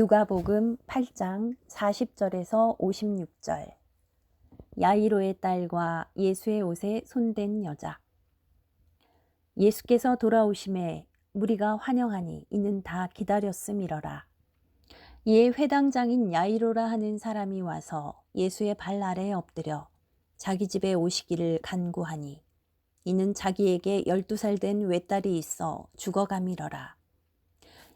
누가복음 8장 40절에서 56절 야이로의 딸과 예수의 옷에 손댄 여자 예수께서 돌아오심에 무리가 환영하니 이는 다 기다렸음이러라. 이에 회당장인 야이로라 하는 사람이 와서 예수의 발 아래에 엎드려 자기 집에 오시기를 간구하니 이는 자기에게 열두 살 된 외딸이 있어 죽어감이러라.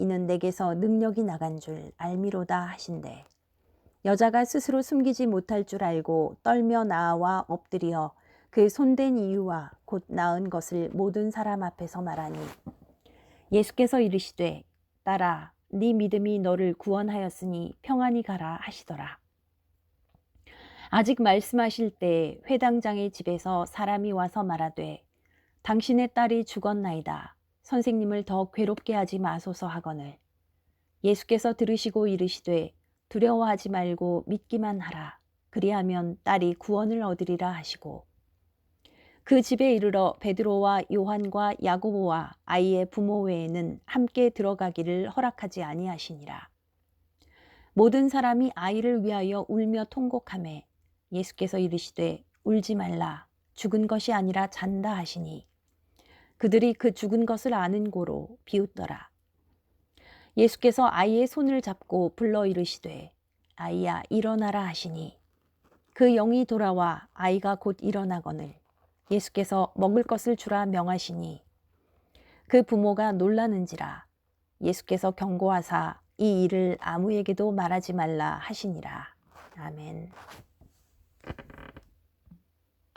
이는 내게서 능력이 나간 줄 알미로다 하신대. 여자가 스스로 숨기지 못할 줄 알고 떨며 나와 엎드려 그 손댄 이유와 곧 나은 것을 모든 사람 앞에서 말하니 예수께서 이르시되 딸아 네 믿음이 너를 구원하였으니 평안히 가라 하시더라. 아직 말씀하실 때 회당장의 집에서 사람이 와서 말하되 당신의 딸이 죽었나이다. 선생님을 더 괴롭게 하지 마소서 하거늘 예수께서 들으시고 이르시되 두려워하지 말고 믿기만 하라. 그리하면 딸이 구원을 얻으리라 하시고 그 집에 이르러 베드로와 요한과 야고보와 아이의 부모 외에는 함께 들어가기를 허락하지 아니하시니라. 모든 사람이 아이를 위하여 울며 통곡하매 예수께서 이르시되 울지 말라 죽은 것이 아니라 잔다 하시니 그들이 그 죽은 것을 아는 고로 비웃더라. 예수께서 아이의 손을 잡고 불러 이르시되 아이야 일어나라 하시니 그 영이 돌아와 아이가 곧 일어나거늘 예수께서 먹을 것을 주라 명하시니 그 부모가 놀라는지라 예수께서 경고하사 이 일을 아무에게도 말하지 말라 하시니라. 아멘.